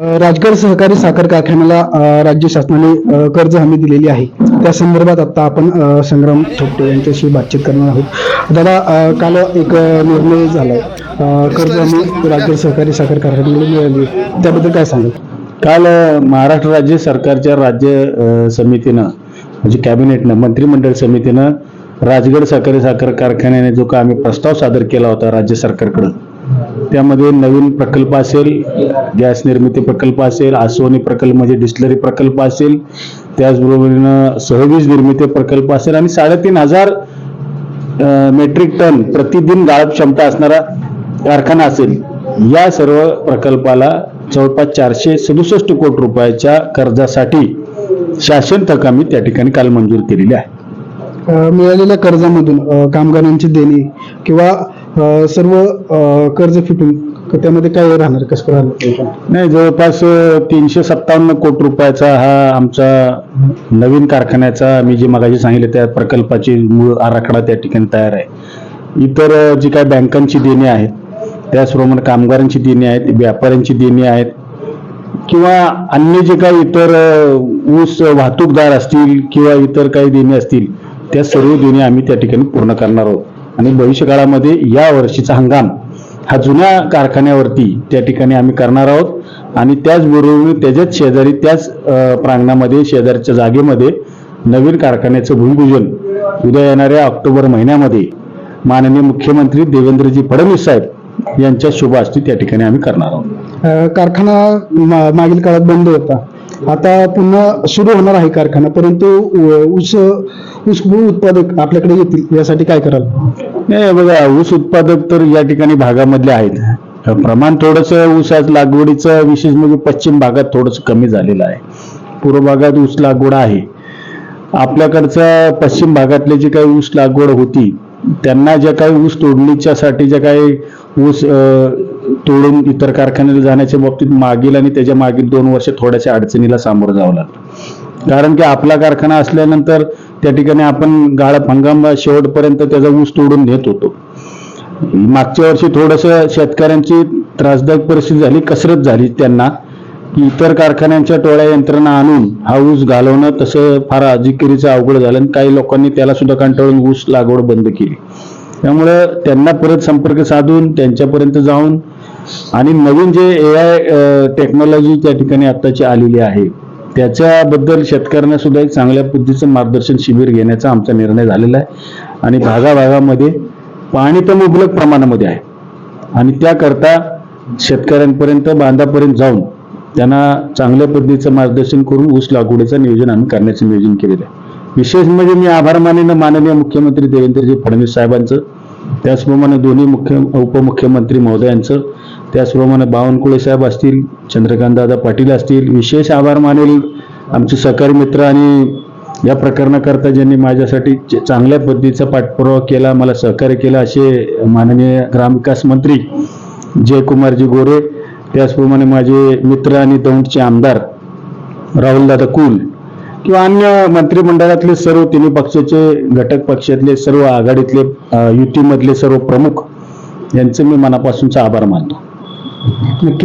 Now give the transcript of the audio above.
राजगड सहकारी साखर कारखान्याला राज्य शासनाने कर्ज हमी दिलेली आहे. त्या संदर्भात आता आपण संग्राम थोपटे यांच्याशी बातचीत करणार आहोत. दादा काल एक निर्णय झालाय. कर्ज हमी राज्य सहकारी साखर कारखान्याला मिळाली. त्याबद्दल काय सांगाल? काल महाराष्ट्र राज्य सरकारच्या राज्य समितीनं म्हणजे कॅबिनेटनं मंत्रिमंडळ समितीनं राजगड सहकारी साखर कारखान्याने जो का आम्ही प्रस्ताव सादर केला होता राज्य सरकारकडं त्यामध्ये नवीन प्रकल्प असेल गॅस निर्मिती प्रकल्प असेल आसवणी प्रकल्प म्हणजे डिस्टलरी प्रकल्प असेल त्याचबरोबरीनं सहवीज निर्मिती प्रकल्प असेल आणि साडेतीन हजार मेट्रिक टन प्रतिदिन गाळप क्षमता असणारा कारखाना असेल. या सर्व प्रकल्पाला जवळपास चारशे सदुसष्ट कोटी रुपयाच्या कर्जासाठी शासन थकामी त्या ठिकाणी काल मंजूर केलेली आहे. मिळालेल्या कर्जामधून कामगारांची देणी किंवा सर्व कर्ज फिटून त्यामध्ये काय राहणार? कसं राहणार? नाही जवळपास तीनशे सत्तावन्न कोटी रुपयाचा हा आमचा नवीन कारखान्याचा मी जे मगाशी सांगितले त्या प्रकल्पाची मूळ आराखडा त्या ठिकाणी तयार आहे. इतर जी काय बँकांची देणी आहेत त्याचप्रमाणे कामगारांची देणी आहेत व्यापाऱ्यांची देणी आहेत किंवा अन्य जे काही इतर ऊस वाहतूकदार असतील किंवा इतर काही देणी असतील त्या सर्व देणी आम्ही त्या ठिकाणी पूर्ण करणार आहोत. आणि भविष्यकाळामध्ये या वर्षीचा हंगाम हा जुन्या कारखान्यावरती त्या ठिकाणी आम्ही करणार आहोत. आणि त्याचबरोबर त्याच्याच शेजारी त्याच प्रांगणामध्ये शेजारच्या जागेमध्ये नवीन कारखान्याचं भूमिपूजन उद्या येणाऱ्या ऑक्टोबर महिन्यामध्ये माननीय मुख्यमंत्री देवेंद्रजी फडणवीस साहेब यांच्या शुभ त्या ठिकाणी आम्ही करणार आहोत. कारखाना मा- मागील काळात बंद होता. आता पुन्हा सुरू होणार आहे कारखाना परंतु ऊस ऊस उत्पादक आपल्याकडे येतील यासाठी काय कराल? नाही बघा ऊस उत्पादक तर या ठिकाणी भागामधले आहेत. प्रमाण थोडंसं आज लागवडीचं विशेष म्हणजे पश्चिम भागात थोडंसं कमी झालेलं आहे. पूर्व भागात ऊस लागवड आहे. आपल्याकडचं पश्चिम भागातले जे काही ऊस लागवड होती त्यांना ज्या काही ऊस तोडणीच्यासाठी ज्या काही ऊस तोडून इतर कारखान्याला जाण्याच्या बाबतीत मागील आणि त्याच्या मागील दोन वर्ष थोड्याशा अडचणीला सामोरं जावं लागलं कारण की आपला कारखाना असल्यानंतर त्या ठिकाणी आपण गाळप हंगाम शेवटपर्यंत त्याचा ऊस तोडून घेत होतो. मागच्या वर्षी थोडंसं शेतकऱ्यांची त्रासदायक परिस्थिती झाली कसरत झाली त्यांना की इतर कारखान्यांच्या टोळ्या यंत्रणा आणून हा ऊस घालवणं तसं फार अधिकारीचं अवघड झालं आणि काही लोकांनी त्याला सुद्धा कंटाळून ऊस लागवड बंद केली. त्यामुळं त्यांना परत संपर्क साधून त्यांच्यापर्यंत जाऊन आणि नवीन जे ए आय टेक्नॉलॉजी त्या ठिकाणी आत्ताची आलेली आहे त्याच्याबद्दल शेतकऱ्यांना सुद्धा एक चांगल्या पद्धतीचं मार्गदर्शन शिबिर घेण्याचा आमचा निर्णय झालेला आहे. आणि भागाभागामध्ये पाणी तर मुबलक प्रमाणामध्ये आहे. आणि त्याकरता शेतकऱ्यांपर्यंत बांधापर्यंत जाऊन त्यांना चांगल्या पद्धतीचं मार्गदर्शन करून ऊस लागवडीचं नियोजन आम्ही करण्याचं नियोजन केलेलं आहे. विशेष म्हणजे मी आभार मानेन माननीय मुख्यमंत्री देवेंद्रजी फडणवीस साहेबांचं. त्याचप्रमाणे दोन्ही मुख्य उपमुख्यमंत्री महोदयांचं. त्याचप्रमाणे बावनकुळे साहेब असतील चंद्रकांतदादा पाटील असतील विशेष आभार मानेल आमचे सहकारी मित्र आणि या प्रकरणाकरता ज्यांनी माझ्यासाठी चांगल्या पद्धतीचा पाठपुरावा केला मला सहकार्य केला असे माननीय ग्रामविकास मंत्री जयकुमारजी गोरे त्याचप्रमाणे माझे मित्र आणि दौंडचे आमदार राहुलदादा कुल किंवा अन्य मंत्रिमंडळातले सर्व तिन्ही पक्षाचे घटक पक्षातले सर्व आघाडीतले युतीमधले सर्व प्रमुख यांचे मी मनापासूनचा आभार मानतो. que